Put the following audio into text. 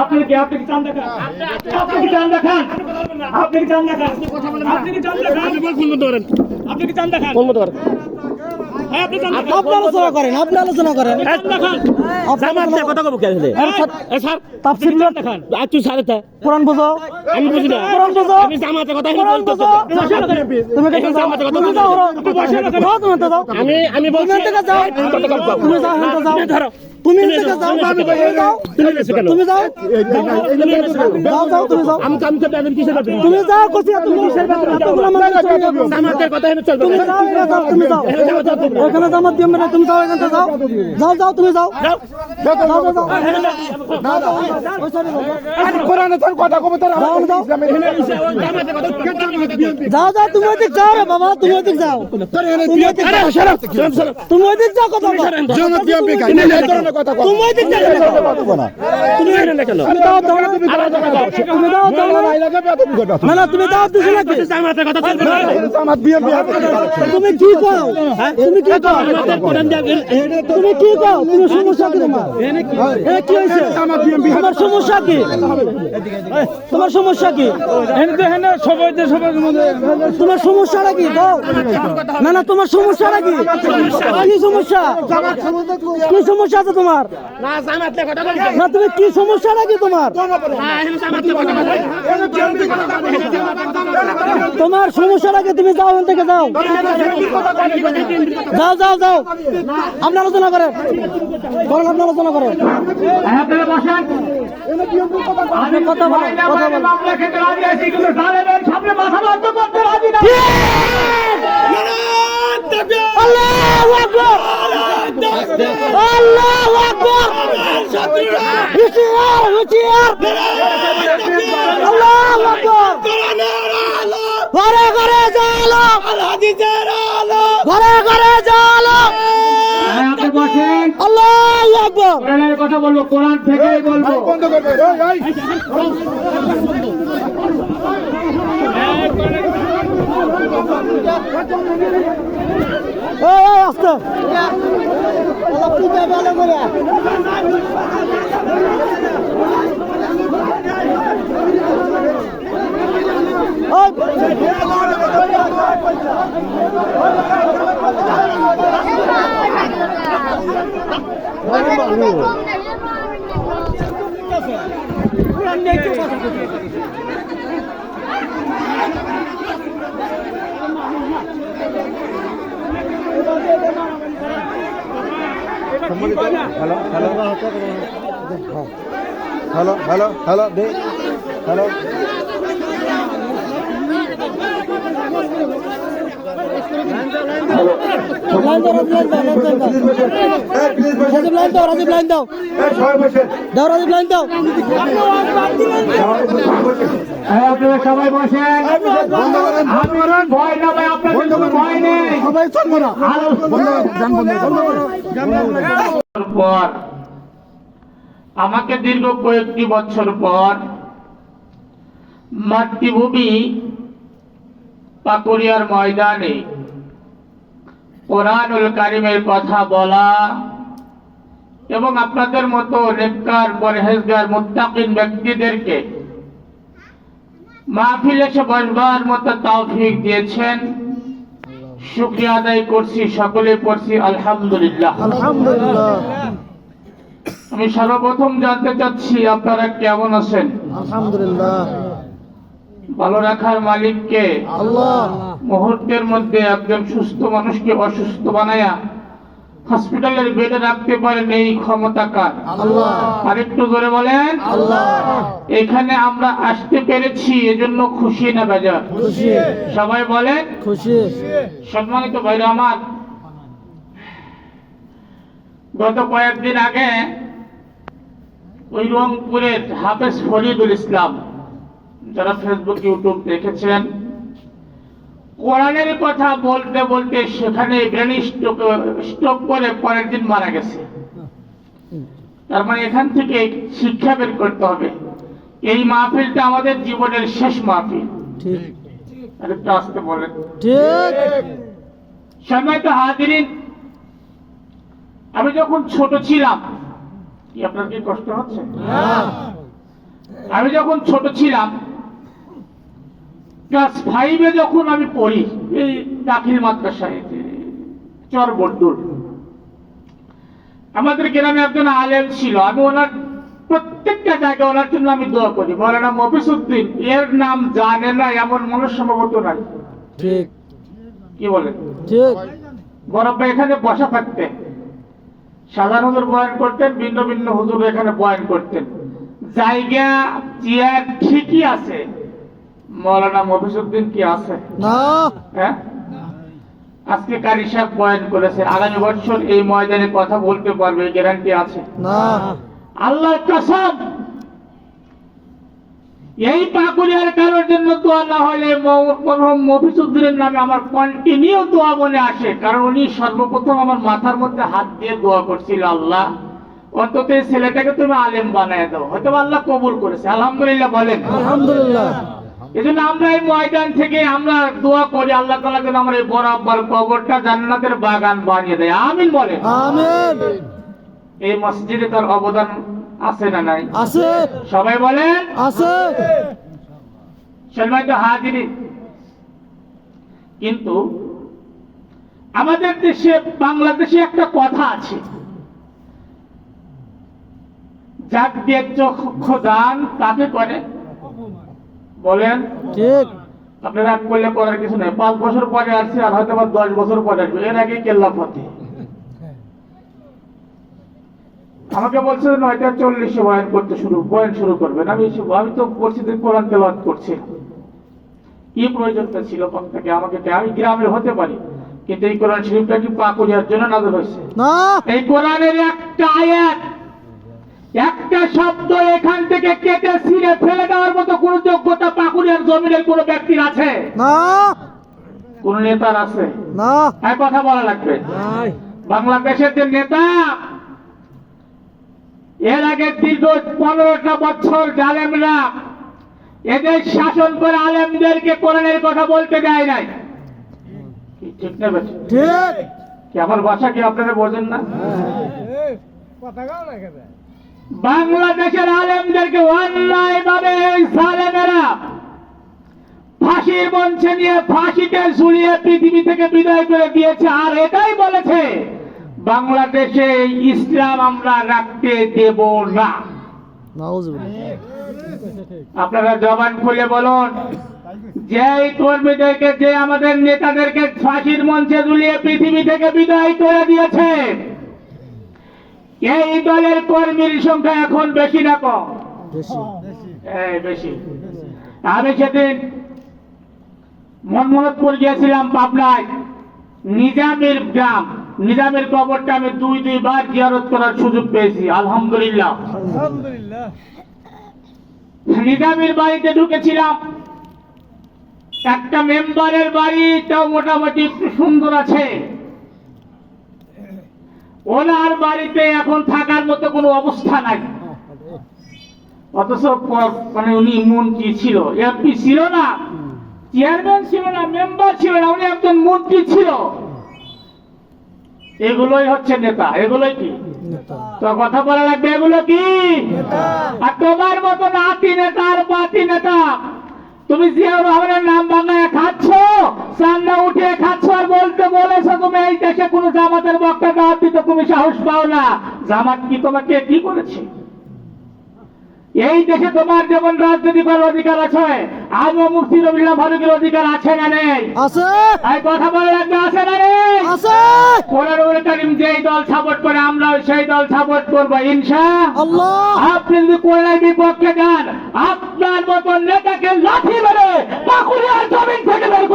আপনি কি আপনি কি চান দেখান? আপনি কি চান দেখান? আপনি কি চান দেখান? আপনি কি চান দেখান? আপনি কি চান দেখান? আপনি চান দেখান। আপনি আলোচনা করেন আপনি আলোচনা করেন চান দেখান। আপনি কথা কব কে রে এ স্যার তাফসীর চান দেখান? আজ তুই সারে তা কোরআন বুঝো। আমি বুঝি না। কোরআন বুঝো। আমি জামাতে কথা বলতেছি। তুমি কে কথা যাও তো যাও। আমি আমি বলছি তুমি যাও। যাও। তুমি তুমি যাও তুমি তুমি যাও তুমি এসে কেন তুমি যাও যাও যাও তুমি যাও আমি কিসের ব্যাপারে তুমি যাও কইছি তুমি কিসের ব্যাপারে এতগুলো মানুষ চলে কথা হেনে চলবে তুমি যাও এখানে যাও তুমি যাও এখানে জামাত দিও না তুমি যাও এখানে যাও যাও যাও তুমি যাও যাও যাও যাও যাও ওই সাইডে যাও কোরআনে তোর কথা কবে তোর যাও যাও যাও যাও তুমি ওইদিক যাও রে বাবা তুমি ওইদিক যাও তুমি ওইদিক যাও তুমি যাও কথা কাই না এই ধরনের কথা কও তুমি ওইদিক যাও তুমি হেনে না কেন? তুমি দাও দাও তুমি দাও দাও না। লাগে বেতন কথা না না তুমি দাও দিছ নাকি? জামাতের কথা চলবে না জামাত বিএনপি তুমি কি কও? তুমি কি কও? তুমি কি কও? তুমি সমস্যা কি তোমার? এ কি? হইছে জামাত বিএনপি তোমার সমস্যা কি? তোমার সমস্যা কি? তোমার সমস্যাটা কি? না না তোমার সমস্যাটা কি? কি সমস্যা। কি সমস্যা আছে তোমার? বলতে না তুমি কি সমস্যা কি তোমার তোমার সমস্যাটা কি তুমি যাও এখান থেকে যাও যাও যাও যাও আপনি আলোচনা করেন করেন আপনি আলোচনা করেন হ্যাঁ কথা বলেন কথা বলেন সামনে মাথা বন্ধ করতে রাজি না আল্লাহু আকবার। আল্লাহু আকবার। হুশিয়ার হুশিয়ার। আল্লাহু আকবার। ঘরে ঘরে জালো। ঘরে ঘরে জালো। আপনি বসেন আল্লাহু আকবার। কোরআনের কথা বলব কোরআন থেকেই বলব। বন্ধ করবে এই এই এই এই আস্তে ভালো করে ওই হ্যালো হ্যালো হ্যালো দে হ্যালো লাইন দাও লাইন দাও লাইন দাও রাজীব লাইন দাও রাজীব লাইন দাও। দাও রাজীব লাইন দাও। হ্যাঁ আপনারা সবাই বসেন। আপনি ভয় না ভাই আপনার ভয় নেই। সবাই চলবো না। বন্ধ জান বন্ধ পর আমাকে দীর্ঘ কয়েকটি বছর পর মাতৃভূমি পাকুড়িয়ার ময়দানে কোরআনুল কারিমের কথা বলা এবং আপনাদের মতো নেককার পরহেজগার মুত্তাকিন ব্যক্তিদেরকে মাহফিল এসে বসবার মতো তৌফিক দিয়েছেন। শুক্রিয়া আদায় করছি সকলে পড়ছি আলহামদুলিল্লাহ। আলহামদুলিল্লাহ। আমি সর্বপ্রথম জানতে চাচ্ছি আপনারা কেমন আছেন? আলহামদুলিল্লাহ। ভালো রাখার মালিককে আল্লাহ। মুহূর্তের মধ্যে একজন সুস্থ মানুষকে অসুস্থ বানায়া হসপিটালের বেডে রাখতে পারেন এই ক্ষমতা কার? আরেকটু জোরে বলেন। এখানে আমরা আসতে পেরেছি এজন্য খুশি না বাজার? সবাই বলেন। খুশি। সম্মানিত ভাইরা আমার গত কয়েকদিন আগে ওই রংপুরের হাফেজ ফরিদুল ইসলাম যারা ফেসবুক ইউটিউব দেখেছেন কোরআনের কথা বলতে বলতে সেখানে ব্রেন স্ট্রোক স্ট্রোক করে পরের দিন মারা গেছে। তার মানে এখান থেকে শিক্ষা বের করতে হবে। এই মাহফিলটা আমাদের জীবনের শেষ মাহফিল। আরেকটু আসতে বলেন। হাজিরিন আমি যখন ছোট ছিলাম কি আপনার কি কষ্ট হচ্ছে? আমি যখন ছোট ছিলাম ক্লাস ফাইভে যখন আমি পড়ি এই দাখিল মাদ্রাসায় চর বড্ডুর আমাদের গ্রামে একজন আলেম ছিল আমি ওনার প্রত্যেকটা জায়গায় ওনার জন্য আমি দোয়া করি। মৌলানা মফিসুদ্দিন এর নাম জানে না এমন মানুষ সম্ভবত নাই। ঠিক। কি ঠিক। বরফ এখানে বসা থাকতেন। সাধারণ হুজুর বয়ান করতেন ভিন্ন ভিন্ন হুজুর এখানে বয়ান করতেন। জায়গা চেয়ার ঠিকই আছে মৌলানা মফিসুদ্দিন কি আছে? হ্যাঁ? আজকে কারি সাহেব বয়ান করেছে আগামী বছর এই ময়দানে কথা বলতে পারবে গ্যারান্টি আছে। না। আল্লাহর কসম এই পাকুড়িয়ার কারোর জন্য দোয়া না হলে মফিসুদ্দিনের নামে আমার কন্টিনিউ দোয়া মনে আসে কারণ উনি সর্বপ্রথম আমার মাথার মধ্যে হাত দিয়ে দোয়া করছিল আল্লাহ অন্তত এই ছেলেটাকে তুমি আলেম বানায় দাও। হয়তো আল্লাহ কবুল করেছে। আলহামদুলিল্লাহ বলেন। আলহামদুলিল্লাহ। এই জন্য আমরা এই ময়দান থেকে আমরা দোয়া করি আল্লাহ তালা যেন আমার এই বরাবর কবরটা জান্নাতের বাগান বানিয়ে দেয়। আমিন আমিন। এই মসজিদে তার অবদান আছে না নাই? আছে। সবাই বলেন। আছে। সম্মানিত হাজিরি কিন্তু আমাদের দেশে বাংলাদেশে একটা কথা আছে। যাক দিয়ে চক্ষ দান তাকে করে? বলেন। ঠিক। আপনি রাগ করলে করার কিছু নেই। পাঁচ বছর পরে আসছে আর হয়তো বা দশ বছর পরে আসবে। এর আগে কেল্লা ফতে আমাকে বলছে নয়টা চল্লিশে বয়ান করতে শুরু বয়ান শুরু করবেন। আমি আমি তো কোরআন তেলাওয়াত করছি। কি প্রয়োজনটা ছিল থেকে? আমাকে আমি গ্রামের হতে পারি। কিন্তু এই কোরআন শরীফটা কি পাকুড়িয়ার জন্য নাজর হয়েছে? এই কোরআনের একটা আয়াত একটা শব্দ এখান থেকে কেটে ছিঁড়ে ফেলে দেওয়ার মতো কোন জমিনের কোন ব্যক্তির আছে? না। কোন নেতার আছে? না। এক কথা বলা লাগবে। বাংলাদেশের যে নেতা এর আগে দীর্ঘ পনেরোটা বছর জালেমরা এদের শাসন করে আলেমদেরকে কোরআনের কথা বলতে দেয় নাই। ঠিক না ঠিক। কি আমার ভাষা কি আপনারা বোঝেন না? বাংলাদেশের আলেমদেরকে অন্যায় ভাবে সালেমেরা ফাঁসির মঞ্চে নিয়ে ফাঁসিতে ঝুলিয়ে পৃথিবী থেকে বিদায় করে দিয়েছে। আর এটাই বলেছে বাংলাদেশে ইসলাম আমরা রাখতে দেব না। আপনারা জবান খুলে বলুন যে কর্মীদেরকে যে আমাদের নেতাদেরকে ফাঁসির মঞ্চে ঝুলিয়ে পৃথিবী থেকে বিদায় করে দিয়েছে এই দলের কর্মীর সংখ্যা এখন বেশি না কম। বেশি। আমি সেদিন মনমোহনপুর গিয়েছিলাম পাবনায়। নিজামের গ্রাম নিজামের কবরটা আমি দুই দুইবার জিয়ারত করার সুযোগ পেয়েছি আলহামদুলিল্লাহ। নিজামের বাড়িতে ঢুকেছিলাম। একটা মেম্বারের বাড়িটাও মোটামুটি সুন্দর আছে। ওনার বাড়িতে এখন থাকার মতো কোনো অবস্থা নাই। অথচ মানে উনি মন্ত্রী ছিল? এমপি ছিল না। চেয়ারম্যান ছিল না মেম্বার ছিল না উনি একজন মন্ত্রী ছিল। এগুলোই হচ্ছে নেতা এগুলোই কি? তো কথা বলা লাগবে এগুলো কি? আর তোমার মতো নাতি নেতা আর পাতি নেতা তুমি জিয়াউর রহমানের নাম বাংলায় খাচ্ছ চান্দা উঠিয়ে খাচ্ছ আর বলতে বলেছ তুমি এই দেশে কোনো জামাতের বক্তা দাওয়াত দিতে তুমি সাহস পাও না। জামাত কি তোমাকে কি করেছে? এই দেশে তোমার যেমন রাজনীতি করার অধিকার আছে আমিও মুক্তি রবিল্লা ফারুকের অধিকার আছে না নেই? আছে। এই কথা বলা লাগবে আছে না নেই? আছে। কোরআনুল কারীম যেই দল সাপোর্ট করে আমরা সেই দল সাপোর্ট করব ইনশা আল্লাহ। আপনি যদি কোরআনের বিপক্ষে যান আপনার মতো নেতাকে লাঠি মেরে পাকুড়িয়ার জমিন থেকে বের করে